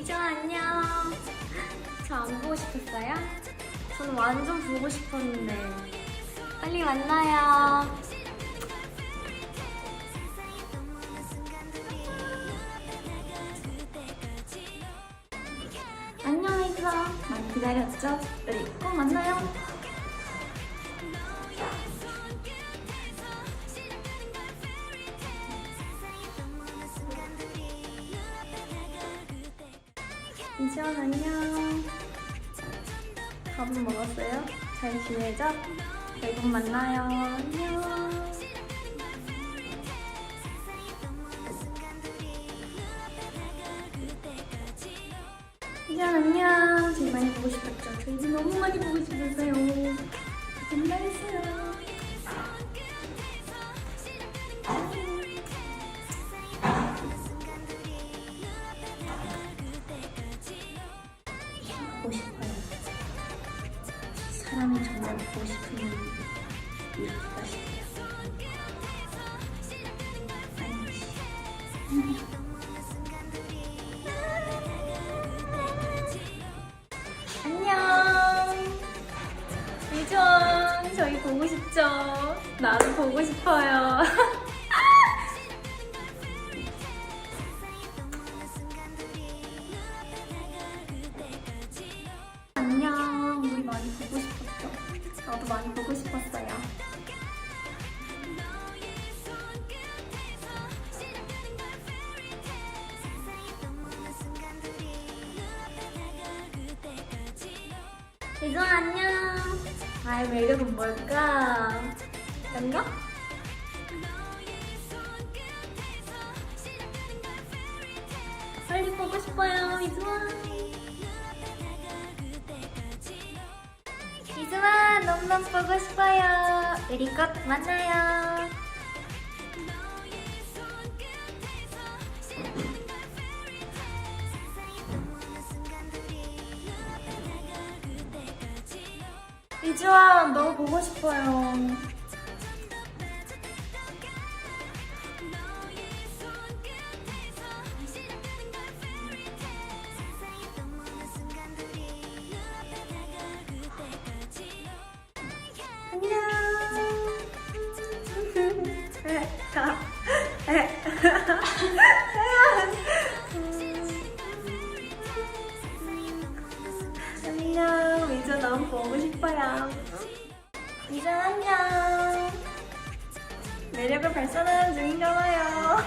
미정 안녕. 저 안 보고 싶었어요? 저는 완전 보고 싶었는데. 빨리 만나요. 안녕 얘들아. 많이 기다렸죠? 우리 꼭 만나요. 이지원 안녕. 밥은 먹었어요? 잘 지내죠? 내일 꼭 만나요. 안녕. 이지원 안녕. 저희 많이 보고 싶었죠? 저희도 너무 많이 보고 싶었어요. 정말 했어요. 사람이 정말 보고 싶으면 이렇게가 싶어요. 아니지. 안녕. 유전, 저희 보고 싶죠? 나도 보고 싶어요. 나도 많이 보고 싶었어요. 이정 안녕. 나의 매력은 뭘까? 이런가? 빨리 보고 싶어요, 이정아. 너무너무 보고 싶어요. 우리 곧 만나요. 이주아 너무 보고 싶어요. 안녕. 미주 너무 보고 싶어요. 미주 안녕. 매력을 발산하는 중인가 봐요.